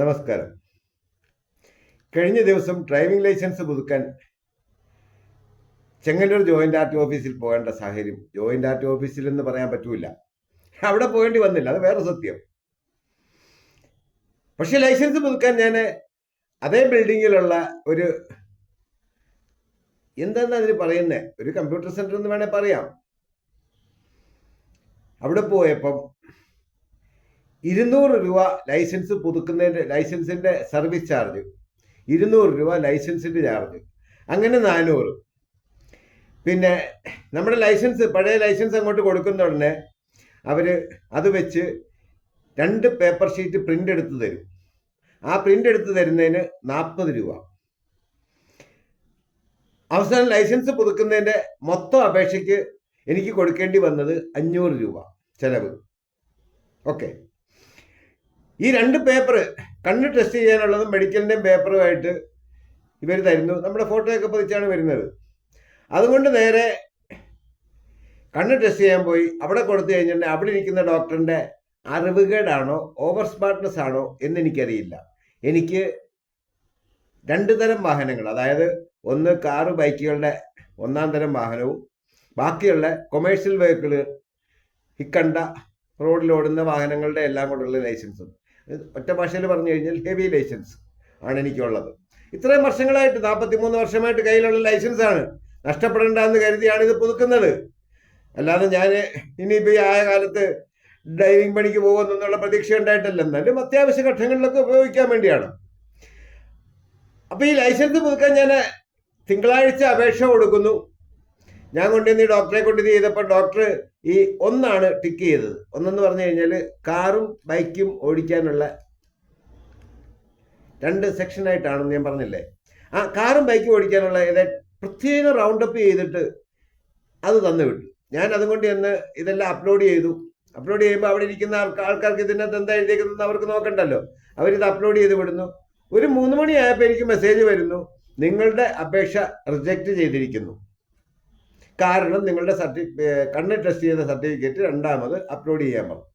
നമസ്കാരം. കഴിഞ്ഞ ദിവസം ഡ്രൈവിംഗ് ലൈസൻസ് പുതുക്കാൻ ചെങ്ങന്നൂർ ജോയിന്റ് ആർ ടി ഓഫീസിൽ പോകേണ്ട സാഹചര്യം ജോയിന്റ് ആർ ടി ഓഫീസിൽ എന്ന് പറയാൻ പറ്റൂല. അവിടെ പോകേണ്ടി വന്നില്ല അത് വേറെ സത്യം. പക്ഷെ ലൈസൻസ് പുതുക്കാൻ ഞാൻ അതേ ബിൽഡിങ്ങിലുള്ള ഒരു എന്താണ് അതിന് പറയുന്നത് ഒരു കമ്പ്യൂട്ടർ സെന്റർ എന്ന് വേണേൽ പറയാം. അവിടെ പോയപ്പം ഇരുന്നൂറ് രൂപ ലൈസൻസ് പുതുക്കുന്നതിന്റെ ലൈസൻസിന്റെ സർവീസ് ചാർജ് ഇരുന്നൂറ് രൂപ ലൈസൻസിന്റെ ചാർജ് അങ്ങനെ നാനൂറ്. പിന്നെ നമ്മുടെ ലൈസൻസ് പഴയ ലൈസൻസ് അങ്ങോട്ട് കൊടുക്കുന്ന ഉടനെ അവർ അത് വെച്ച് രണ്ട് പേപ്പർ ഷീറ്റ് പ്രിന്റ് എടുത്ത് തരും. ആ പ്രിന്റ് എടുത്ത് തരുന്നതിന് നാൽപ്പത് രൂപ. അവസാനം ലൈസൻസ് പുതുക്കുന്നതിന്റെ മൊത്തം അപേക്ഷയ്ക്ക് എനിക്ക് കൊടുക്കേണ്ടി വന്നത് അഞ്ഞൂറ് രൂപ ചിലവ്. ഓക്കെ ഈ രണ്ട് പേപ്പർ കണ്ണ് ടെസ്റ്റ് ചെയ്യാനുള്ളതും മെഡിക്കലിന്റെയും പേപ്പറുമായിട്ട് ഇവർ തരുന്നു. നമ്മുടെ ഫോട്ടോയൊക്കെ പതിച്ചാണ് വരുന്നത്. അതുകൊണ്ട് നേരെ കണ്ണ് ടെസ്റ്റ് ചെയ്യാൻ പോയി. അവിടെ കൊടുത്തു കഴിഞ്ഞിട്ടുണ്ടെങ്കിൽ അവിടെ ഇരിക്കുന്ന ഡോക്ടറിന്റെ അറിവുകേടാണോ ഓവർ സ്മാർട്ട്നെസ് ആണോ എന്ന് എനിക്കറിയില്ല. എനിക്ക് രണ്ട് തരം വാഹനങ്ങൾ അതായത് ഒന്ന് കാറ് ബൈക്കുകളുടെ ഒന്നാം തരം വാഹനവും ബാക്കിയുള്ള കൊമേഴ്ഷ്യൽ വെഹിക്കിൾ ഇക്കണ്ട റോഡിലോടുന്ന വാഹനങ്ങളുടെ എല്ലാം കൊണ്ടുള്ള ലൈസൻസും ഒറ്റ ഭാഷയിൽ പറഞ്ഞു കഴിഞ്ഞാൽ ഹെവി ലൈസൻസ് ആണ് എനിക്കുള്ളത്. ഇത്രയും വർഷങ്ങളായിട്ട് നാൽപ്പത്തി മൂന്ന് വർഷമായിട്ട് കയ്യിലുള്ള ലൈസൻസ് ആണ്. നഷ്ടപ്പെടേണ്ടെന്ന് കരുതിയാണ് ഇത് പുതുക്കുന്നത്. അല്ലാതെ ഞാൻ ഇനിയിപ്പോൾ ഈ ആയ കാലത്ത് ഡ്രൈവിംഗ് പണിക്ക് പോകുമെന്നുള്ള പ്രതീക്ഷ ഉണ്ടായിട്ടല്ല. എന്നാലും അത്യാവശ്യ ഘട്ടങ്ങളിലൊക്കെ ഉപയോഗിക്കാൻ വേണ്ടിയാണ്. അപ്പോൾ ഈ ലൈസൻസ് പുതുക്കാൻ ഞാൻ തിങ്കളാഴ്ച അപേക്ഷ കൊടുക്കുന്നു. ഞാൻ കൊണ്ടുവന്ന് ഈ ഡോക്ടറെ കൊണ്ട് ചെയ്തപ്പോൾ ഡോക്ടർ ഈ ഒന്നാണ് ടിക്ക് ചെയ്തത്. ഒന്നെന്ന് പറഞ്ഞു കഴിഞ്ഞാൽ കാറും ബൈക്കും ഓടിക്കാനുള്ള രണ്ട് സെക്ഷനായിട്ടാണെന്ന് ഞാൻ പറഞ്ഞില്ലേ? ആ കാറും ബൈക്കും ഓടിക്കാനുള്ള ഇത് പ്രത്യേക റൗണ്ട് അപ്പ് ചെയ്തിട്ട് അത് തന്നു വിട്ടു. ഞാൻ അതുകൊണ്ട് ചെന്ന് ഇതെല്ലാം അപ്ലോഡ് ചെയ്തു. അപ്ലോഡ് ചെയ്യുമ്പോൾ അവിടെ ഇരിക്കുന്ന ആൾക്കാർ ആൾക്കാർക്ക് ഇതിനകത്ത് എന്താ എഴുതിയേക്കുന്നത് അവർക്ക് നോക്കണ്ടല്ലോ. അവരിത് അപ്ലോഡ് ചെയ്ത് വിടുന്നു. ഒരു മൂന്ന് മണിയായപ്പോൾ എനിക്ക് മെസ്സേജ് വരുന്നു. നിങ്ങളുടെ അപേക്ഷ റിജക്റ്റ് ചെയ്തിരിക്കുന്നു. കാരണം നിങ്ങളുടെ സർട്ടി കണ്ണ് ടെസ്റ്റ് ചെയ്ത സർട്ടിഫിക്കറ്റ് രണ്ടാമത് അപ്ലോഡ് ചെയ്യാൻ പറഞ്ഞു.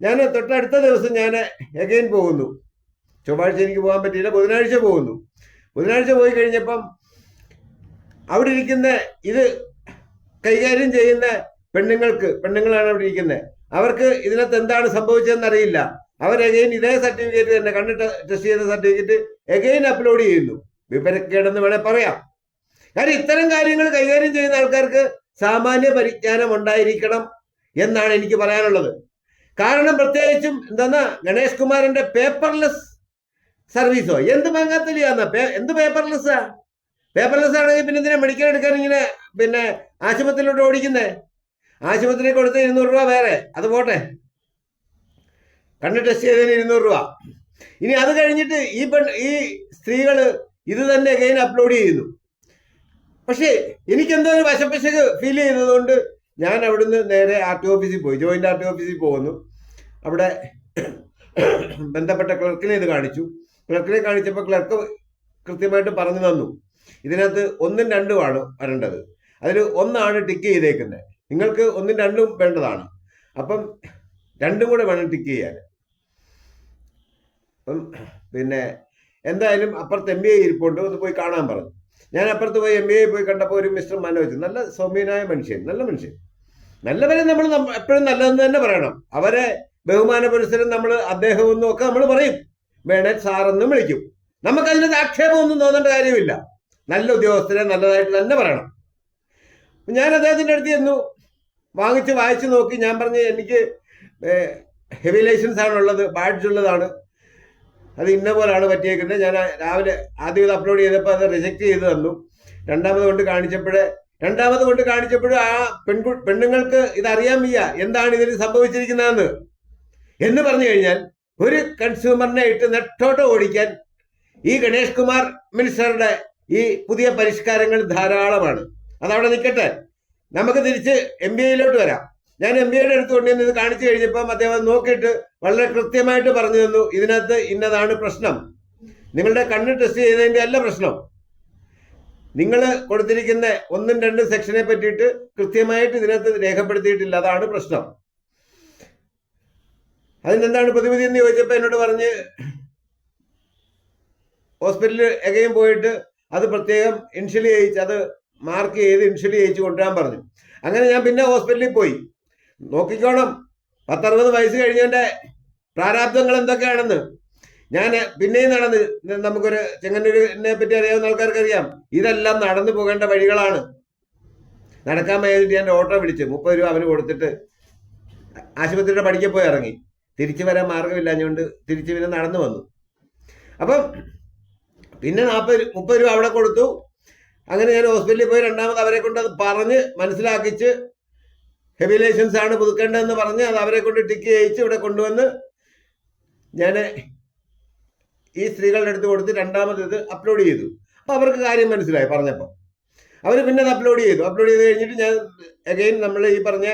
ഞാൻ തൊട്ടടുത്ത ദിവസം ഞാൻ എഗൈൻ പോകുന്നു. ചൊവ്വാഴ്ച എനിക്ക് പോകാൻ പറ്റിയില്ല ബുധനാഴ്ച പോകുന്നു. ബുധനാഴ്ച പോയി കഴിഞ്ഞപ്പം അവിടെ ഇരിക്കുന്ന ഇത് കൈകാര്യം ചെയ്യുന്ന പെണ്ണുങ്ങൾക്ക് പെണ്ണുങ്ങളാണ് അവിടെ ഇരിക്കുന്നത് അവർക്ക് ഇതിനകത്ത് എന്താണ് സംഭവിച്ചതെന്ന് അറിയില്ല. അവർ എഗെയിൻ ഇതേ സർട്ടിഫിക്കറ്റ് തന്നെ കണ്ണ് ടെസ്റ്റ് ചെയ്ത സർട്ടിഫിക്കറ്റ് എഗൈൻ അപ്ലോഡ് ചെയ്യുന്നു. വിവരക്കേടെന്ന് വേണേൽ പറയാം. കാരണം ഇത്തരം കാര്യങ്ങൾ കൈകാര്യം ചെയ്യുന്ന ആൾക്കാർക്ക് സാമാന്യ പരിജ്ഞാനം ഉണ്ടായിരിക്കണം എന്നാണ് എനിക്ക് പറയാനുള്ളത്. കാരണം പ്രത്യേകിച്ചും എന്താ ഗണേഷ് കുമാറിന്റെ പേപ്പർലെസ് സർവീസോ എന്ത് മങ്ങാത്തലിയാന്ന എന്ത് പേപ്പർലെസ്സാ പേപ്പർലെസ് ആണെങ്കിൽ പിന്നെ ഇതിനെ മെഡിക്കൽ എടുക്കാൻ ഇങ്ങനെ പിന്നെ ആശുപത്രിയിലോട്ട് ഓടിക്കുന്നേ? ആശുപത്രി കൊടുത്ത ഇരുന്നൂറ് രൂപ വേറെ. അത് പോട്ടെ. കണ്ണ് ടെസ്റ്റ് ചെയ്തതിന് ഇരുന്നൂറ് രൂപ. ഇനി അത് കഴിഞ്ഞിട്ട് ഈ പെൺ ഈ സ്ത്രീകൾ ഇത് തന്നെ അഗൈൻ അപ്ലോഡ് ചെയ്യുന്നു. പക്ഷേ എനിക്കെന്തോ ഒരു വശപ്പശക്ക് ഫീൽ ചെയ്തതുകൊണ്ട് ഞാൻ അവിടുന്ന് നേരെ ആർ ടി ഓഫീസിൽ പോയി. ജോയിന്റ് ആർ ടി ഓഫീസിൽ പോകുന്നു. അവിടെ ബന്ധപ്പെട്ട ക്ലർക്കിനെ ഇത് കാണിച്ചു. ക്ലർക്കിനെ കാണിച്ചപ്പോൾ ക്ലർക്ക് കൃത്യമായിട്ട് പറഞ്ഞു തന്നു. ഇതിനകത്ത് ഒന്നും രണ്ടുമാണ് വരേണ്ടത്. അതിൽ ഒന്നാണ് ടിക്ക് ചെയ്തേക്കുന്നത് നിങ്ങൾക്ക് ഒന്നും രണ്ടും വേണ്ടതാണ്. അപ്പം രണ്ടും കൂടെ വേണം ടിക്ക് ചെയ്യാൻ. അപ്പം പിന്നെ എന്തായാലും അപ്പുറത്ത് എം ബി എ ഇരിപ്പുണ്ട്. ഒന്ന് പോയി കാണാൻ പറഞ്ഞു. ഞാൻ അപ്പുറത്ത് പോയി എം എ പോയി കണ്ടപ്പോൾ ഒരു മിസ്റ്റർ മനോജ് നല്ല സൗമ്യനായ മനുഷ്യൻ നല്ല മനുഷ്യൻ. നല്ലവരെ നമ്മൾ എപ്പോഴും നല്ലതെന്ന് തന്നെ പറയണം. അവരെ ബഹുമാന പുരസരം നമ്മൾ അദ്ദേഹം എന്നും ഒക്കെ നമ്മൾ പറയും. വേണേ സാറെന്നും വിളിക്കും. നമുക്കതിനകത്ത് ആക്ഷേപമൊന്നും തോന്നേണ്ട കാര്യമില്ല. നല്ല ഉദ്യോഗസ്ഥരെ നല്ലതായിട്ട് തന്നെ പറയണം. ഞാൻ അദ്ദേഹത്തിന്റെ അടുത്ത് ചെന്നു. വാങ്ങിച്ച് വായിച്ച് നോക്കി. ഞാൻ പറഞ്ഞു എനിക്ക് ഹെവി ലൈസൻസ് ആണുള്ളത് ബാഡ്ജ് ഉള്ളതാണ്. അത് ഇന്ന പോലാണ് പറ്റിയേക്കുന്നത്. ഞാൻ രാവിലെ ആദ്യം ഇത് അപ്ലോഡ് ചെയ്തപ്പോൾ അത് റിജക്റ്റ് ചെയ്ത് തന്നു. രണ്ടാമത് കൊണ്ട് കാണിച്ചപ്പോഴേ രണ്ടാമത് കൊണ്ട് കാണിച്ചപ്പോഴും ആ പെൺകു പെണ്ണുങ്ങൾക്ക് ഇതറിയാൻ വയ്യ. എന്താണ് ഇതിൽ സംഭവിച്ചിരിക്കുന്നതെന്ന്. എന്ന് പറഞ്ഞു കഴിഞ്ഞാൽ ഒരു കൺസ്യൂമറിനെ ഇട്ട് നെട്ടോട്ട് ഓടിക്കാൻ ഈ ഗണേഷ് കുമാർ മിനിസ്റ്ററുടെ ഈ പുതിയ പരിഷ്കാരങ്ങൾ ധാരാളമാണ്. അതവിടെ നിൽക്കട്ടെ. നമുക്ക് തിരിച്ച് എം ബി എയിലോട്ട് വരാം. ഞാൻ എം ബി ഐയുടെ അടുത്ത് കൊണ്ടുവന്ന് ഇത് കാണിച്ചു കഴിഞ്ഞപ്പം അദ്ദേഹം നോക്കിയിട്ട് വളരെ കൃത്യമായിട്ട് പറഞ്ഞു തന്നു ഇതിനകത്ത് ഇന്നതാണ് പ്രശ്നം. നിങ്ങളുടെ കണ്ണ് ടെസ്റ്റ് ചെയ്തതിന്റെ അല്ല പ്രശ്നം. നിങ്ങൾ കൊടുത്തിരിക്കുന്ന ഒന്നും രണ്ടും സെക്ഷനെ പറ്റിയിട്ട് കൃത്യമായിട്ട് ഇതിനകത്ത് രേഖപ്പെടുത്തിയിട്ടില്ല അതാണ് പ്രശ്നം. അതിനെന്താണ് പ്രതിവിധി എന്ന് ചോദിച്ചപ്പോൾ എന്നോട് പറഞ്ഞ് ഹോസ്പിറ്റലിൽ എകയും പോയിട്ട് അത് പ്രത്യേകം ഇൻഷുലി ചെയ്യിച്ച് അത് മാർക്ക് ചെയ്ത് ഇൻഷുലി ചെയ്യിച്ച് കൊണ്ടുവരാൻ പറഞ്ഞു. അങ്ങനെ ഞാൻ പിന്നെ ഹോസ്പിറ്റലിൽ പോയി. നോക്കിക്കോണം. പത്തറുപത് വയസ്സ് കഴിഞ്ഞതിന്റെ പ്രാരാബ്ദങ്ങൾ എന്തൊക്കെയാണെന്ന്. ഞാൻ പിന്നെയും നടന്ന് നമുക്കൊരു ചെങ്ങന്നൂരിനെ പറ്റി അറിയാവുന്ന ആൾക്കാർക്ക് അറിയാം ഇതെല്ലാം നടന്നു പോകേണ്ട വഴികളാണ്. നടക്കാൻ വയ്യാതിട്ട് ഞാൻ ഓട്ടോ വിളിച്ച് മുപ്പത് രൂപ അവന് കൊടുത്തിട്ട് ആശുപത്രിയുടെ പഠിക്കാൻ പോയി ഇറങ്ങി. തിരിച്ചു വരാൻ മാർഗമില്ലാഞ്ഞുകൊണ്ട് തിരിച്ച് പിന്നെ നടന്നു വന്നു. അപ്പം പിന്നെ നാൽപ്പത് മുപ്പത് രൂപ അവിടെ കൊടുത്തു. അങ്ങനെ ഞാൻ ഹോസ്പിറ്റലിൽ പോയി രണ്ടാമത് അവരെ കൊണ്ട് അത് പറഞ്ഞ് മനസ്സിലാക്കിച്ച് ഹെവി ലൈസൻസ് ആണ് പുതുക്കേണ്ടതെന്ന് പറഞ്ഞ് അത് അവരെ കൊണ്ട് ടിക്ക് ചെയ്യിച്ച് ഇവിടെ കൊണ്ടുവന്ന് ഞാൻ ഈ സ്ത്രീകളുടെ അടുത്ത് കൊടുത്ത് രണ്ടാമത് ഇത് അപ്ലോഡ് ചെയ്തു. അപ്പോൾ അവർക്ക് കാര്യം മനസ്സിലായി പറഞ്ഞപ്പോൾ അവർ പിന്നെ അത് അപ്ലോഡ് ചെയ്തു. അപ്ലോഡ് ചെയ്ത് കഴിഞ്ഞിട്ട് ഞാൻ അഗൈൻ നമ്മൾ ഈ പറഞ്ഞ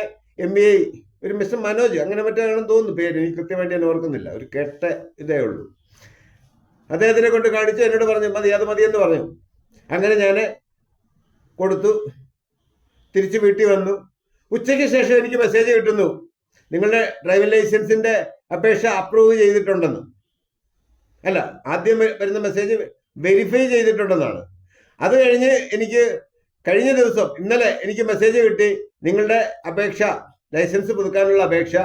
എം ബി ഐ ഒരു മിസ്റ്റർ മനോജ് അങ്ങനെ മറ്റാണെന്ന് തോന്നുന്നു പേര്. എനിക്ക് കൃത്യമായിട്ട് ഞാൻ ഓർക്കുന്നില്ല. ഒരു കെട്ട ഇതേ ഉള്ളൂ. അദ്ദേഹത്തിനെ കൊണ്ട് കാണിച്ചു എന്നോട് പറഞ്ഞു മതി അത് മതി എന്ന് പറഞ്ഞു. അങ്ങനെ ഞാൻ കൊടുത്തു. തിരിച്ച് വീട്ടിൽ വന്നു. ഉച്ചയ്ക്ക് ശേഷം എനിക്ക് മെസ്സേജ് കിട്ടുന്നു. നിങ്ങളുടെ ഡ്രൈവിംഗ് ലൈസൻസിന്റെ അപേക്ഷ അപ്രൂവ് ചെയ്തിട്ടുണ്ടെന്ന്. അല്ല ആദ്യം വരുന്ന മെസ്സേജ് വെരിഫൈ ചെയ്തിട്ടുണ്ടെന്നാണ്. അത് കഴിഞ്ഞ് എനിക്ക് കഴിഞ്ഞ ദിവസം ഇന്നലെ എനിക്ക് മെസ്സേജ് കിട്ടി. നിങ്ങളുടെ അപേക്ഷ ലൈസൻസ് പുതുക്കാനുള്ള അപേക്ഷ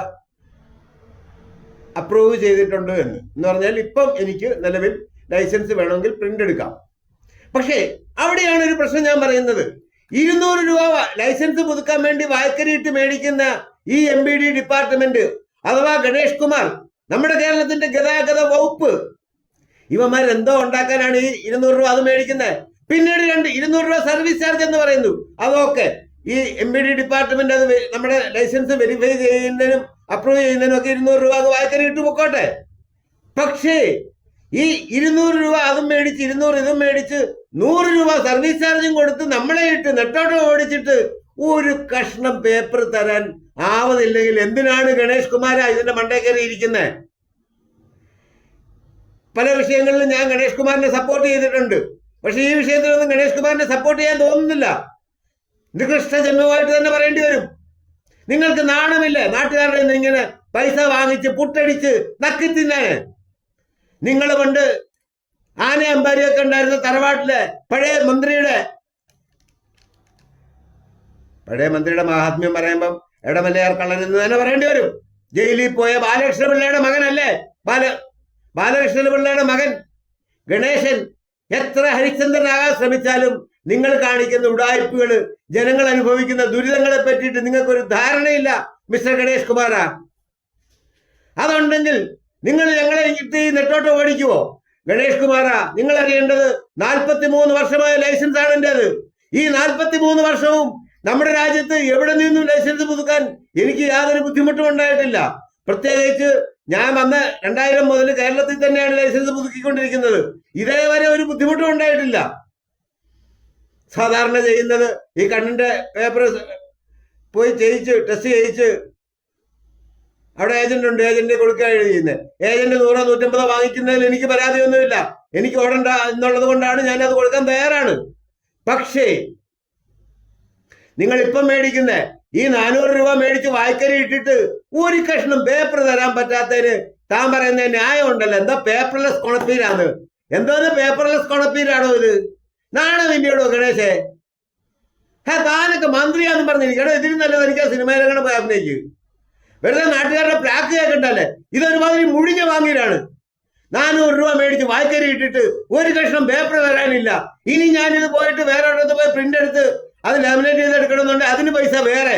അപ്രൂവ് ചെയ്തിട്ടുണ്ട് എന്ന്. എന്ന് പറഞ്ഞാൽ ഇപ്പം എനിക്ക് നിലവിൽ ലൈസൻസ് വേണമെങ്കിൽ പ്രിന്റ് എടുക്കാം. പക്ഷേ അവിടെയാണ് ഒരു പ്രശ്നം ഞാൻ പറയുന്നത്. ഇരുന്നൂറ് രൂപ ലൈസൻസ് പുതുക്കാൻ വേണ്ടി വായ്ക്കരിയിട്ട് മേടിക്കുന്ന ഈ എം ബി ഡി ഡിപ്പാർട്ട്മെന്റ് അഥവാ ഗണേഷ് കുമാർ നമ്മുടെ കേരളത്തിന്റെ ഗതാഗത വകുപ്പ് ഇവന്മാർ എന്തോ ഉണ്ടാക്കാനാണ് ഈ ഇരുന്നൂറ് രൂപ അത് മേടിക്കുന്നത് പിന്നീട് രണ്ട് ഇരുന്നൂറ് രൂപ സർവീസ് ചാർജ് എന്ന് പറയുന്നു. അതൊക്കെ ഈ എം ബി ഡി ഡിപ്പാർട്ട്മെന്റ് അത് നമ്മുടെ ലൈസൻസ് വെരിഫൈ ചെയ്യുന്നതിനും അപ്രൂവ് ചെയ്യുന്നതിനും ഒക്കെ ഇരുന്നൂറ് രൂപ അത് വായ്ക്കരി ഇട്ട് പൊക്കോട്ടെ. പക്ഷേ ഈ ഇരുന്നൂറ് രൂപ അതും മേടിച്ച് ഇരുന്നൂറ് ഇതും മേടിച്ച് നൂറ് രൂപ സർവീസ് ചാർജും കൊടുത്ത് നമ്മളെ ഇട്ട് നെട്ടോട്ടം ഓടിച്ചിട്ട് ഒരു കഷ്ണം പേപ്പർ തരാൻ ആവതില്ലെങ്കിൽ എന്തിനാണ് ഗണേഷ് കുമാര ഇതിന്റെ മണ്ടേ കയറി ഇരിക്കുന്നത് പല വിഷയങ്ങളിലും ഞാൻ ഗണേഷ് കുമാറിനെ സപ്പോർട്ട് ചെയ്തിട്ടുണ്ട്. പക്ഷെ ഈ വിഷയത്തിലൊന്നും ഗണേഷ് കുമാറിനെ സപ്പോർട്ട് ചെയ്യാൻ തോന്നുന്നില്ല. നികൃഷ്ട ജന്മമായിട്ട് തന്നെ പറയേണ്ടി വരും. നിങ്ങൾക്ക് നാണമില്ലേ? നാട്ടുകാരുടെ ഇങ്ങനെ പൈസ വാങ്ങിച്ച് പുട്ടടിച്ച് നക്കി തിന്നാൻ നിങ്ങൾ പണ്ട് ആന അമ്പാരിയൊക്കെ ഉണ്ടായിരുന്ന തറവാട്ടിലെ പഴയ മന്ത്രിയുടെ പഴയ മന്ത്രിയുടെ മഹാത്മ്യം പറയുമ്പം ഇടമലയാർ കള്ളൻ എന്ന് തന്നെ പറയേണ്ടി വരും. ജയിലിൽ പോയ ബാലകൃഷ്ണ പിള്ളയുടെ മകനല്ലേ? ബാല ബാലകൃഷ്ണ പിള്ളയുടെ മകൻ. ഗണേശൻ എത്ര ഹരിചന്ദ്രനാകാൻ ശ്രമിച്ചാലും നിങ്ങൾ കാണിക്കുന്ന ഉടായ്പകൾ ജനങ്ങൾ അനുഭവിക്കുന്ന ദുരിതങ്ങളെ പറ്റിയിട്ട് നിങ്ങൾക്കൊരു ധാരണയില്ല മിസ്റ്റർ ഗണേഷ് കുമാറ അതുണ്ടെങ്കിൽ നിങ്ങൾ ഞങ്ങളെ ഈ നെട്ടോട്ട് ഓടിക്കുവോ? ഗണേഷ് കുമാറാ നിങ്ങൾ അറിയേണ്ടത് നാൽപ്പത്തി മൂന്ന് വർഷമായ ലൈസൻസ് ആണ് എന്റേത്. ഈ നാൽപ്പത്തി മൂന്ന് വർഷവും നമ്മുടെ രാജ്യത്ത് എവിടെ നിന്നും ലൈസൻസ് പുതുക്കാൻ എനിക്ക് യാതൊരു ബുദ്ധിമുട്ടും ഉണ്ടായിട്ടില്ല. പ്രത്യേകിച്ച് ഞാൻ വന്ന രണ്ടായിരം മുതൽ കേരളത്തിൽ തന്നെയാണ് ലൈസൻസ് പുതുക്കിക്കൊണ്ടിരിക്കുന്നത്. ഇതേവരെ ഒരു ബുദ്ധിമുട്ടും ഉണ്ടായിട്ടില്ല. സാധാരണ ചെയ്യുന്നത് ഈ കണ്ണിന്റെ പേപ്പർ പോയി ചെയ്യിച്ച് ടെസ്റ്റ് ചെയ്യിച്ച് അവിടെ ഏജന്റ് ഉണ്ട് ഏജന്റ് കൊടുക്കുകയാണ് ചെയ്യുന്നത് ഏജന്റ് നൂറോ നൂറ്റമ്പതോ വാങ്ങിക്കുന്നതിൽ എനിക്ക് പരാതിയൊന്നുമില്ല. എനിക്ക് ഓടണ്ട എന്നുള്ളത് കൊണ്ടാണ് ഞാൻ അത് കൊടുക്കാൻ തയ്യാറാണ്. പക്ഷേ നിങ്ങൾ ഇപ്പം മേടിക്കുന്ന ഈ നാനൂറ് രൂപ മേടിച്ച് വായ്ക്കരി ഇട്ടിട്ട് ഒരു കഷ്ണം പേപ്പർ തരാൻ പറ്റാത്തതിന് താൻ പറയുന്ന ന്യായം ഉണ്ടല്ലോ എന്താ പേപ്പർലെസ് കൊണപ്പീരാണ്? എന്തോന്ന് പേപ്പർലെസ് കൊണപ്പീരാണോ ഇത്? നാണമില്ലയോടോ ഗണേശേ? ഹേ താനൊക്കെ മന്ത്രിയാന്ന് പറഞ്ഞിരിക്കണം ഇതിന് നല്ലത് എനിക്ക് ആ സിനിമയിലങ്ങനെ അഭിനയിക്കും. വെറുതെ നാട്ടുകാരുടെ പ്ലാക്ക് കേൾക്കണ്ടല്ലേ? ഇതൊരുമാതിരി മുഴിഞ്ഞ വാങ്ങിയിലാണ് നാനൂറ് രൂപ മേടിച്ച് വായ്ക്കരി ഇട്ടിട്ട് ഒരു കഷ്ണം പേപ്പർ വരാനില്ല ഇനി ഞാനിത് പോയിട്ട് വേറെ ഒരിടത്ത് പോയി പ്രിന്റ് എടുത്ത് അത് ലാമിനേറ്റ് ചെയ്ത് എടുക്കണമെന്നുണ്ടെങ്കിൽ അതിന് പൈസ വേറെ.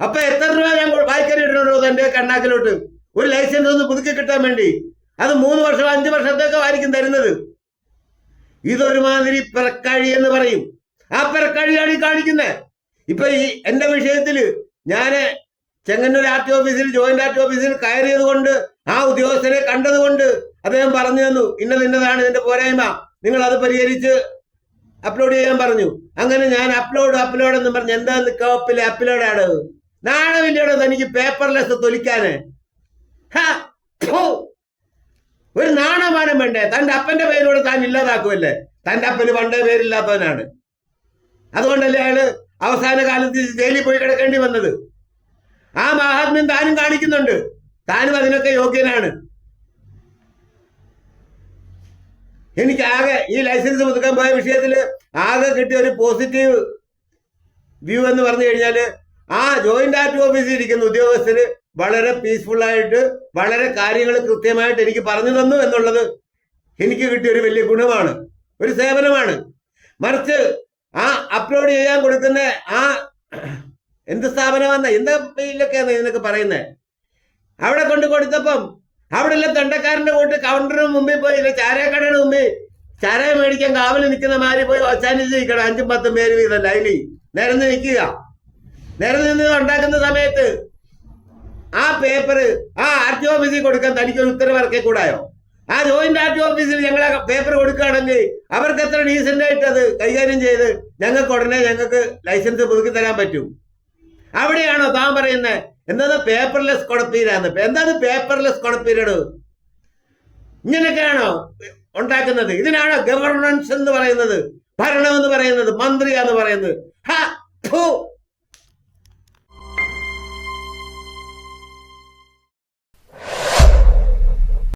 അപ്പൊ എത്ര രൂപ ഞാൻ വായ്ക്കരി ഇടണോ എന്റെ കണ്ണാക്കിലോട്ട്? ഒരു ലൈസൻസ് ഒന്ന് പുതുക്കി കിട്ടാൻ വേണ്ടി. അത് മൂന്ന് വർഷം അഞ്ച് വർഷത്തേക്ക് ആയിരിക്കും തരുന്നത്. ഇതൊരുമാതിരി പിറക്കാഴി എന്ന് പറയും. ആ പിറക്കാഴിയാണ് ഈ കാണിക്കുന്നത് ഇപ്പൊ ഈ എന്റെ വിഷയത്തിൽ ഞാൻ ചെങ്ങന്നൂർ ആർ ടി ഓഫീസിൽ ജോയിന്റ് ആർ ടി ഓഫീസിൽ കയറിയത് കൊണ്ട് ആ ഉദ്യോഗസ്ഥരെ കണ്ടതുകൊണ്ട് അദ്ദേഹം പറഞ്ഞു തന്നു ഇന്നത് ഇന്നതാണ് ഇതിന്റെ പോരായ്മ. നിങ്ങൾ അത് പരിഹരിച്ച് അപ്ലോഡ് ചെയ്യാൻ പറഞ്ഞു. അങ്ങനെ ഞാൻ അപ്ലോഡ് അപ്ലോഡ് എന്ന് പറഞ്ഞു എന്താ നിക്കോപ്പിലെ അപ്ലോഡാണ് നാണമില്ലയോ തനിക്ക് പേപ്പർലെസ് തൊലിക്കാന്? ഒരു നാണമാനം വേണ്ടേ? തന്റെ അപ്പന്റെ പേരോട് താൻ ഇല്ലാതാക്കുമല്ലേ തന്റെ അപ്പന് പണ്ടേ പേരില്ലാത്തവനാണ്. അതുകൊണ്ടല്ലേ അയാൾ അവസാന കാലത്ത് ജയിലിൽ പോയി കിടക്കേണ്ടി വന്നത്? ആ മഹാത്മ്യം താനും കാണിക്കുന്നുണ്ട്. താനും അതിനൊക്കെ യോഗ്യനാണ്. എനിക്ക് ആകെ ഈ ലൈസൻസ് പുതുക്കാൻ പോയ വിഷയത്തിൽ ആകെ കിട്ടിയ ഒരു പോസിറ്റീവ് വ്യൂ എന്ന് പറഞ്ഞു കഴിഞ്ഞാൽ ആ ജോയിന്റ് ആർട്ട് ഓഫീസിൽ ഇരിക്കുന്ന ഉദ്യോഗസ്ഥര് വളരെ പീസ്ഫുൾ ആയിട്ട് വളരെ കാര്യങ്ങൾ കൃത്യമായിട്ട് എനിക്ക് പറഞ്ഞു തന്നു എന്നുള്ളത് എനിക്ക് കിട്ടിയ ഒരു വലിയ ഗുണമാണ്. ഒരു സേവനമാണ്. മറിച്ച് ആ അപ്ലോഡ് ചെയ്യാൻ കൊടുക്കുന്ന ആ എന്ത് സ്ഥാപനമാണെന്ന എന്താ പേരിലൊക്കെയാണ് നിനക്ക് പറയുന്നത് അവിടെ കൊണ്ട് കൊടുത്തപ്പം അവിടെ ഉള്ള തൊണ്ടക്കാരന്റെ കൂട്ട് കൗണ്ടറിന് മുമ്പിൽ പോയി ഇല്ല ചാരാക്കടയുടെ മുമ്പിൽ ചാരായ മേടിക്കാൻ കാവൽ നിൽക്കുന്ന മാതിരി പോയി അവസാനിച്ച് നിൽക്കണം അഞ്ചും പത്തും പേര് വീതം ലൈനിൽ. നിരന്ന് നിൽക്കുക. നിരന്ന് നിന്ന് ഉണ്ടാക്കുന്ന സമയത്ത് ആ പേപ്പർ ആ ആർ ടി ഓഫീസിൽ കൊടുക്കാൻ തനിക്കൊരു ഉത്തരവിറക്കി കൂടായോ? ആ ജോയിന്റ് ആർ ടി ഓഫീസിൽ ഞങ്ങൾ പേപ്പർ കൊടുക്കുകയാണെങ്കിൽ അവർക്ക് എത്ര ഡീസെന്റ് ആയിട്ട് അത് കൈകാര്യം ചെയ്ത് ഞങ്ങൾക്ക് ഉടനെ ഞങ്ങൾക്ക് ലൈസൻസ് പുതുക്കി തരാൻ പറ്റും. അവിടെയാണോ താൻ പറയുന്നത് എന്താണ് പേപ്പർലെസ് കുടപ്പീരാന്ന് എന്താണ് പേപ്പർലെസ് കുടപ്പീരട് ഇങ്ങനെയൊക്കെയാണോ ഉണ്ടാക്കുന്നത്? ഇതിനാണോ ഗവർണൻസ് എന്ന് പറയുന്നത്? ഭരണം എന്ന് പറയുന്നത്? മന്ത്രി എന്ന് പറയുന്നത്